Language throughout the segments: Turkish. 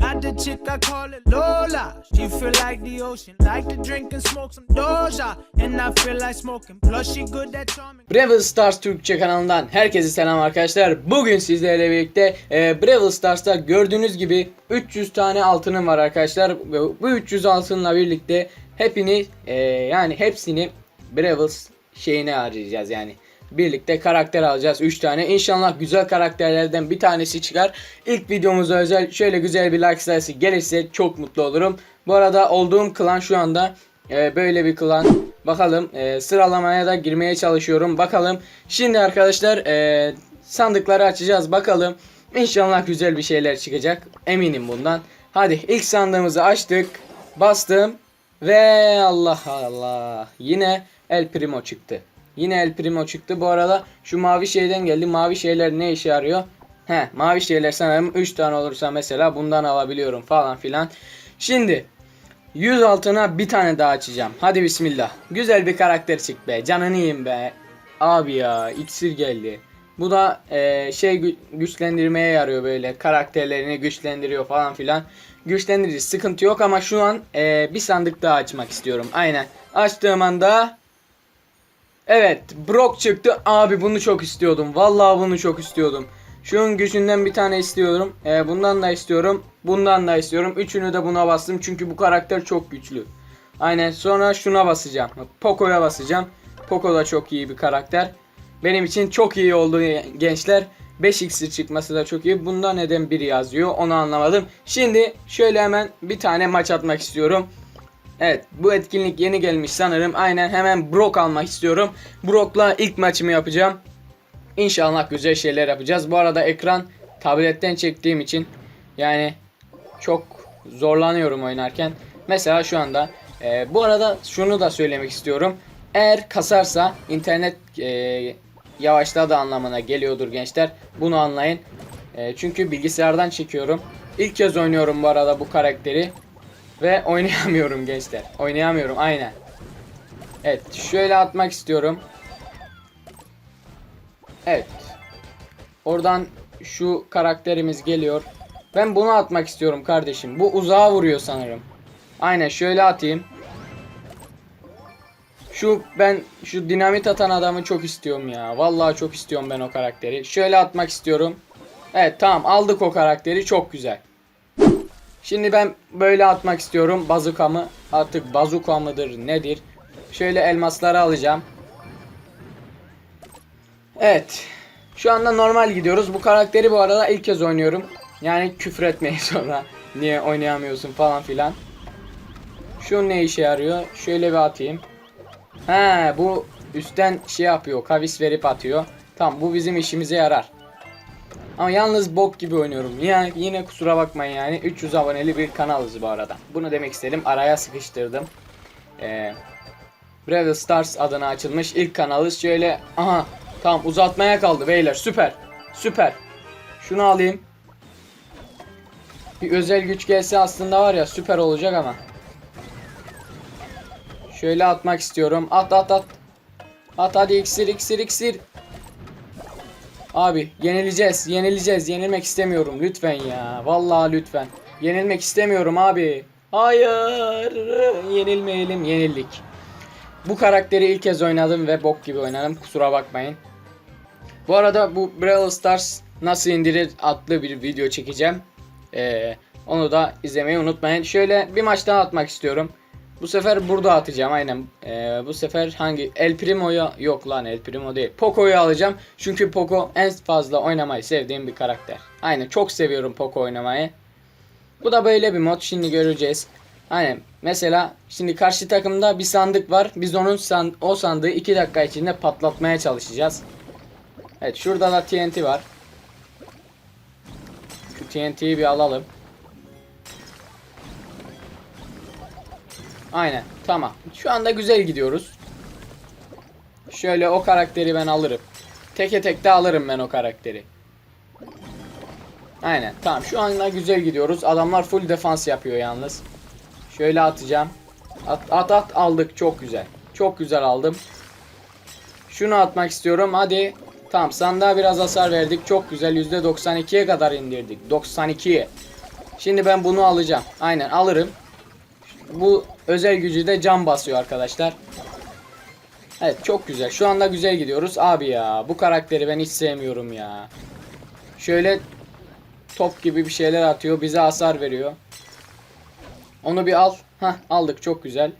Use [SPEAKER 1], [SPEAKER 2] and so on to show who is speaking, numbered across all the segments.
[SPEAKER 1] Got the chick I call it Lola. She feel like the ocean, like to drink and smoke some Doja. And I feel like smoking. Plus she good at charming.
[SPEAKER 2] Brawl Stars Türkçe kanalından herkese selam arkadaşlar. Bugün sizlerle birlikte e, Brawl Stars'ta gördüğünüz gibi 300 tane altınım var arkadaşlar. Bu 300 altınla birlikte hepini e, yani hepsini Brawl şeyine harcayacağız yani. Birlikte karakter alacağız 3 tane. İnşallah güzel karakterlerden bir tanesi çıkar. İlk videomuza özel şöyle güzel bir like sayısı gelirse çok mutlu olurum. Bu arada olduğum klan şu anda e, böyle bir klan. Bakalım e, sıralamaya da girmeye çalışıyorum. Bakalım. Şimdi arkadaşlar e, sandıkları açacağız. Bakalım. İnşallah güzel bir şeyler çıkacak. Eminim bundan. Hadi ilk sandığımızı açtık. Bastım. Ve Allah Allah. Yine El Primo çıktı. Yine El Primo çıktı. Bu arada şu mavi şeyden geldi. Mavi şeyler ne işe yarıyor? He, mavi şeyler sanırım 3 tane olursa mesela bundan alabiliyorum falan filan. Şimdi 100 altına bir tane daha açacağım. Hadi bismillah. Güzel bir karakter çık be. Canını yiyeyim be. Abi ya iksir geldi. Bu da e, şey gü- güçlendirmeye yarıyor böyle. Karakterlerini güçlendiriyor falan filan. Güçlendirici sıkıntı yok ama şu an e, bir sandık daha açmak istiyorum. Aynen. Açtığım anda Evet Brock çıktı. Abi bunu çok istiyordum. Vallahi bunu çok istiyordum. Şunun gücünden bir tane istiyorum. Ee, bundan da istiyorum. Bundan da istiyorum. Üçünü de buna bastım. Çünkü bu karakter çok güçlü. Aynen. Sonra şuna basacağım. Poco'ya basacağım. Poco da çok iyi bir karakter. Benim için çok iyi oldu gençler. 5 iksir çıkması da çok iyi. Bunda neden biri yazıyor onu anlamadım. Şimdi şöyle hemen bir tane maç atmak istiyorum. Evet bu etkinlik yeni gelmiş sanırım. Aynen hemen Brock almak istiyorum. Brock'la ilk maçımı yapacağım. İnşallah güzel şeyler yapacağız. Bu arada ekran tabletten çektiğim için yani çok zorlanıyorum oynarken. Mesela şu anda e, bu arada şunu da söylemek istiyorum. Eğer kasarsa internet e, yavaşladı anlamına geliyordur gençler. Bunu anlayın. E, çünkü bilgisayardan çekiyorum. İlk kez oynuyorum bu arada bu karakteri. Ve oynayamıyorum gençler. Oynayamıyorum aynen. Evet şöyle atmak istiyorum. Evet. Oradan şu karakterimiz geliyor. Ben bunu atmak istiyorum kardeşim. Bu uzağa vuruyor sanırım. Aynen şöyle atayım. Şu ben şu dinamit atan adamı çok istiyorum ya. Vallahi çok istiyorum ben o karakteri. Şöyle atmak istiyorum. Evet tamam aldık o karakteri çok güzel. Şimdi ben böyle atmak istiyorum bazukamı. Artık bazuka mıdır nedir? Şöyle elmasları alacağım. Evet. Şu anda normal gidiyoruz. Bu karakteri bu arada ilk kez oynuyorum. Yani küfür etmeyi sonra. Niye oynayamıyorsun falan filan. Şu ne işe yarıyor? Şöyle bir atayım. He bu üstten şey yapıyor. Kavis verip atıyor. Tamam bu bizim işimize yarar. Ama yalnız bok gibi oynuyorum. Yine, yine kusura bakmayın yani. 300 aboneli bir kanalız bu arada. Bunu demek istedim. Araya sıkıştırdım. Ee, Brawl Stars adına açılmış ilk kanalız. Şöyle aha tamam uzatmaya kaldı beyler. Süper. Süper. Şunu alayım. Bir özel güç gelse aslında var ya süper olacak ama. Şöyle atmak istiyorum. At at at. At hadi iksir iksir iksir. Abi yenileceğiz, yenileceğiz. Yenilmek istemiyorum lütfen ya. Vallahi lütfen. Yenilmek istemiyorum abi. Hayır. Yenilmeyelim, yenildik. Bu karakteri ilk kez oynadım ve bok gibi oynadım. Kusura bakmayın. Bu arada bu Brawl Stars nasıl indirir adlı bir video çekeceğim. Ee, onu da izlemeyi unutmayın. Şöyle bir maç daha atmak istiyorum. Bu sefer burada atacağım aynen. Ee, bu sefer hangi? El Primo'yu yok lan El Primo değil. Poco'yu alacağım. Çünkü Poco en fazla oynamayı sevdiğim bir karakter. Aynen çok seviyorum Poco oynamayı. Bu da böyle bir mod. Şimdi göreceğiz. Aynen. Mesela şimdi karşı takımda bir sandık var. Biz onun san o sandığı 2 dakika içinde patlatmaya çalışacağız. Evet şurada da TNT var. Şu TNT'yi bir alalım. Aynen. Tamam. Şu anda güzel gidiyoruz. Şöyle o karakteri ben alırım. Teke tek de alırım ben o karakteri. Aynen. Tamam. Şu anda güzel gidiyoruz. Adamlar full defans yapıyor yalnız. Şöyle atacağım. At at at aldık. Çok güzel. Çok güzel aldım. Şunu atmak istiyorum. Hadi. Tamam sandığa biraz hasar verdik. Çok güzel %92'ye kadar indirdik. 92'ye. Şimdi ben bunu alacağım. Aynen alırım. Bu özel gücü de can basıyor arkadaşlar. Evet çok güzel. Şu anda güzel gidiyoruz. Abi ya bu karakteri ben hiç sevmiyorum ya. Şöyle top gibi bir şeyler atıyor. Bize hasar veriyor. Onu bir al. Hah aldık çok güzel.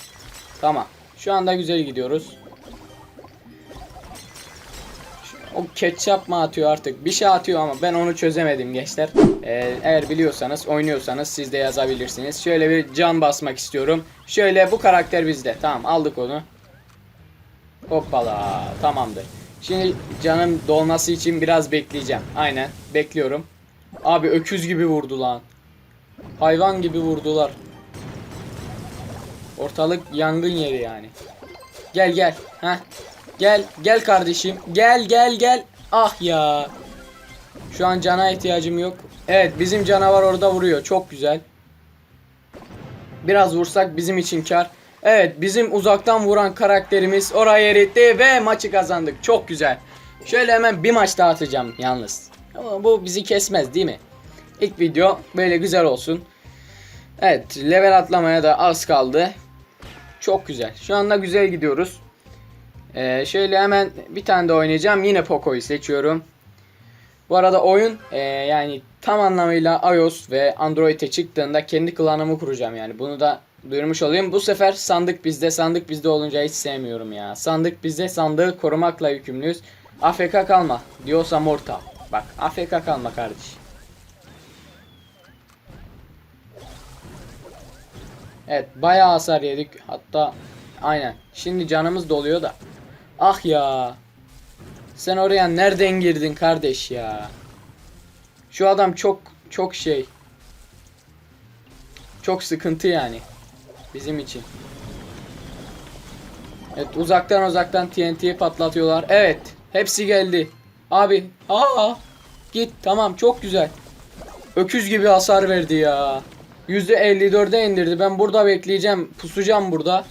[SPEAKER 2] Tamam. Şu anda güzel gidiyoruz. O ketçap mı atıyor artık? Bir şey atıyor ama ben onu çözemedim gençler. Ee, eğer biliyorsanız, oynuyorsanız siz de yazabilirsiniz. Şöyle bir can basmak istiyorum. Şöyle bu karakter bizde. Tamam aldık onu. Hoppala tamamdır. Şimdi canım dolması için biraz bekleyeceğim. Aynen bekliyorum. Abi öküz gibi vurdu lan. Hayvan gibi vurdular. Ortalık yangın yeri yani. Gel gel. Heh. Gel gel kardeşim. Gel gel gel. Ah ya. Şu an cana ihtiyacım yok. Evet bizim canavar orada vuruyor. Çok güzel. Biraz vursak bizim için kar. Evet bizim uzaktan vuran karakterimiz oraya eritti ve maçı kazandık. Çok güzel. Şöyle hemen bir maç daha atacağım yalnız. Ama bu bizi kesmez değil mi? İlk video böyle güzel olsun. Evet level atlamaya da az kaldı. Çok güzel. Şu anda güzel gidiyoruz. Ee, şöyle hemen bir tane de oynayacağım. Yine Poco'yu seçiyorum. Bu arada oyun e, yani tam anlamıyla iOS ve Android'e çıktığında kendi klanımı kuracağım yani. Bunu da duyurmuş olayım. Bu sefer sandık bizde. Sandık bizde olunca hiç sevmiyorum ya. Sandık bizde. Sandığı korumakla yükümlüyüz. AFK kalma diyorsa mortal. Bak AFK kalma kardeş. Evet bayağı hasar yedik. Hatta aynen. Şimdi canımız doluyor da. Ah ya. Sen oraya nereden girdin kardeş ya? Şu adam çok çok şey. Çok sıkıntı yani. Bizim için. Evet uzaktan uzaktan TNT'yi patlatıyorlar. Evet. Hepsi geldi. Abi. Aa. Git. Tamam çok güzel. Öküz gibi hasar verdi ya. %54'e indirdi. Ben burada bekleyeceğim. Pusacağım burada.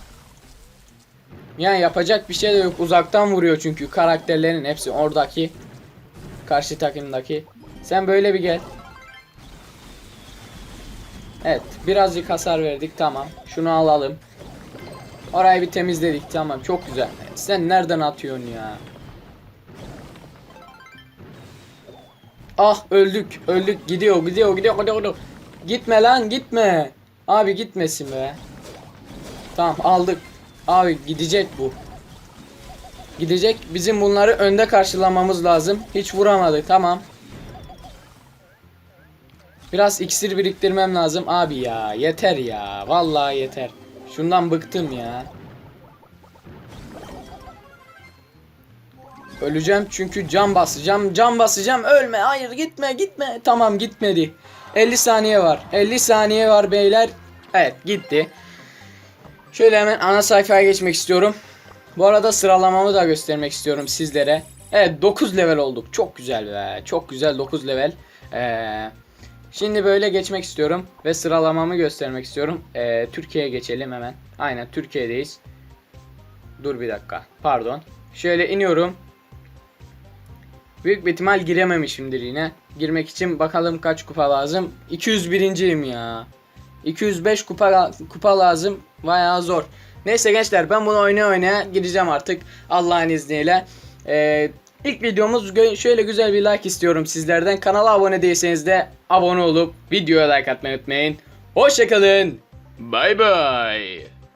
[SPEAKER 2] Yani yapacak bir şey de yok. Uzaktan vuruyor çünkü karakterlerin hepsi oradaki. Karşı takımdaki. Sen böyle bir gel. Evet. Birazcık hasar verdik. Tamam. Şunu alalım. Orayı bir temizledik. Tamam. Çok güzel. Sen nereden atıyorsun ya? Ah öldük. Öldük. Gidiyor. Gidiyor. Gidiyor. Gidiyor. gidiyor. Gitme lan. Gitme. Abi gitmesin be. Tamam aldık. Abi gidecek bu. Gidecek. Bizim bunları önde karşılamamız lazım. Hiç vuramadı. Tamam. Biraz iksir biriktirmem lazım. Abi ya yeter ya. Vallahi yeter. Şundan bıktım ya. Öleceğim çünkü can basacağım. Can basacağım. Ölme. Hayır gitme gitme. Tamam gitmedi. 50 saniye var. 50 saniye var beyler. Evet gitti. Şöyle hemen ana sayfaya geçmek istiyorum. Bu arada sıralamamı da göstermek istiyorum sizlere. Evet 9 level olduk. Çok güzel be. Çok güzel 9 level. Ee, şimdi böyle geçmek istiyorum. Ve sıralamamı göstermek istiyorum. Ee, Türkiye'ye geçelim hemen. Aynen Türkiye'deyiz. Dur bir dakika. Pardon. Şöyle iniyorum. Büyük bir ihtimal girememişimdir yine. Girmek için bakalım kaç kupa lazım. 201.yim ya. 205 kupa kupa lazım. Bayağı zor. Neyse gençler ben bunu oynaya oynaya gideceğim artık Allah'ın izniyle. Ee, ilk videomuz şöyle güzel bir like istiyorum sizlerden. Kanala abone değilseniz de abone olup videoya like atmayı unutmayın. Hoşçakalın. Bay bay.